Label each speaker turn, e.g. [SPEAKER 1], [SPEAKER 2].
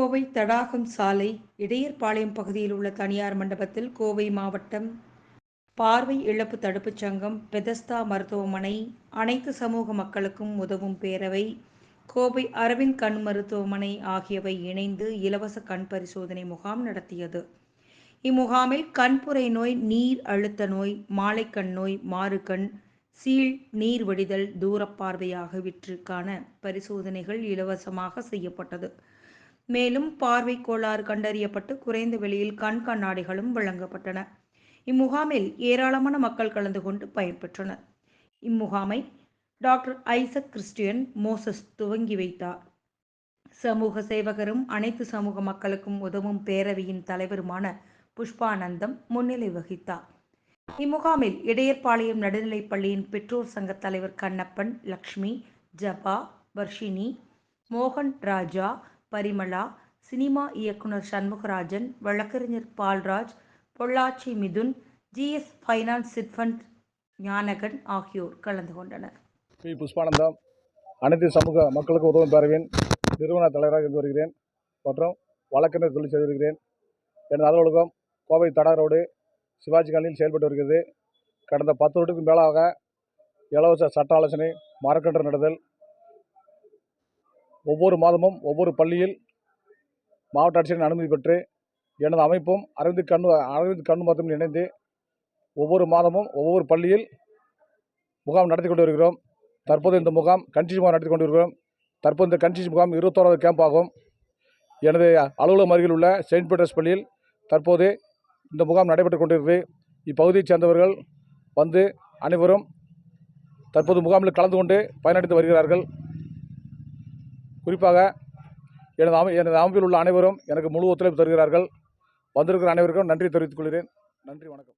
[SPEAKER 1] கோவை தடாகம் சாலை இடையர்பாளையம் பகுதியில் உள்ள தனியார் மண்டபத்தில் கோவை மாவட்டம் பார்வை இழப்பு தடுப்புச் சங்கம் பெதஸ்தா மருத்துவமனை அனைத்து சமூக மக்களுக்கும் உதவும் பேரவை கோவை அரவிந்த் கண் மருத்துவமனை ஆகியவை இணைந்து இலவச கண் பரிசோதனை முகாம் நடத்தியது. இம்முகாமில் கண்புரை நோய் நீர் அழுத்த நோய் மாலைக்கண் நோய் மாறுகண் சீழ் நீர் வடிதல் தூரப்பார்வை ஆகியவற்றுக்கான பரிசோதனைகள் இலவசமாக செய்யப்பட்டது. மேலும் பார்வை கோளாறு கண்டறியப்பட்டு குறைந்த விலையில் கண் கண்ணாடிகளும் வழங்கப்பட்டன. இம்முகாமில் ஏராளமான மக்கள் கலந்து கொண்டு பயன்பெற்றனர். இம்முகாமை டாக்டர் ஐசக் கிறிஸ்டியன் மோசஸ் துவங்கி வைத்தார். சமூக சேவகரும் அனைத்து சமூக மக்களுக்கும் உதவும் பேரவையின் தலைவருமான புஷ்பானந்தம் முன்னிலை வகித்தார். இம்முகாமில் இடையர்பாளையம் நடுநிலைப் பள்ளியின் பெற்றோர் சங்க தலைவர் கண்ணப்பன் லக்ஷ்மி ஜபா வர்ஷினி மோகன் ராஜா பரிமளா சினிமா இயக்குனர் சண்முகராஜன் வழக்கறிஞர் Paulraj Pollachi Mithun GS finance chit fund Gnanagan ஆகியோர் கலந்து கொண்டனர்.
[SPEAKER 2] பி. புஷ்பானந்தம் அனைத்து சமூக மக்களுக்கு உதவும் பேரவையின் நிறுவன தலைவராக இருந்து வருகிறேன். மற்றும் வழக்கறிஞர் தொழில் செய்து வருகிறேன். எனது அலுவலகம் கோவை தடா ரோடு சிவாஜி காலனியில் செயல்பட்டு வருகிறது. கடந்த பத்து வருடத்துக்கு மேலாக இலவச சட்ட ஆலோசனை மரக்கன்று நடுதல் ஒவ்வொரு மாதமும் ஒவ்வொரு பள்ளியில் மாவட்ட ஆட்சியரின் அனுமதி பெற்று எனது அமைப்பும் அரவிந்த் கண் அரவிந்த் கண் மருத்துவம் இணைந்து ஒவ்வொரு மாதமும் ஒவ்வொரு பள்ளியில் முகாம் நடத்தி கொண்டு வருகிறோம். தற்போது இந்த முகாம் கன்சிசி முகாம் நடத்தி கொண்டு வருகிறோம். தற்போது இந்த கன்சிசி முகாம் இருபத்தோராவது கேம்ப் ஆகும். எனது அலுவலகம் அருகில் உள்ள செயின்ட் பீட்டர்ஸ் பள்ளியில் தற்போது இந்த முகாம் நடைபெற்று கொண்டிருக்கிறது. இப்பகுதியைச் சேர்ந்தவர்கள் வந்து அனைவரும் தற்போது முகாமில் கலந்து கொண்டு பயனடைந்து வருகிறார்கள். குறிப்பாக எனது அமை எனது அமைப்பில் உள்ள அனைவரும் எனக்கு முழு ஒத்துழைப்பு தருகிறார்கள். வந்திருக்கிற அனைவருக்கும் நன்றி தெரிவித்துக் கொள்கிறேன். நன்றி வணக்கம்.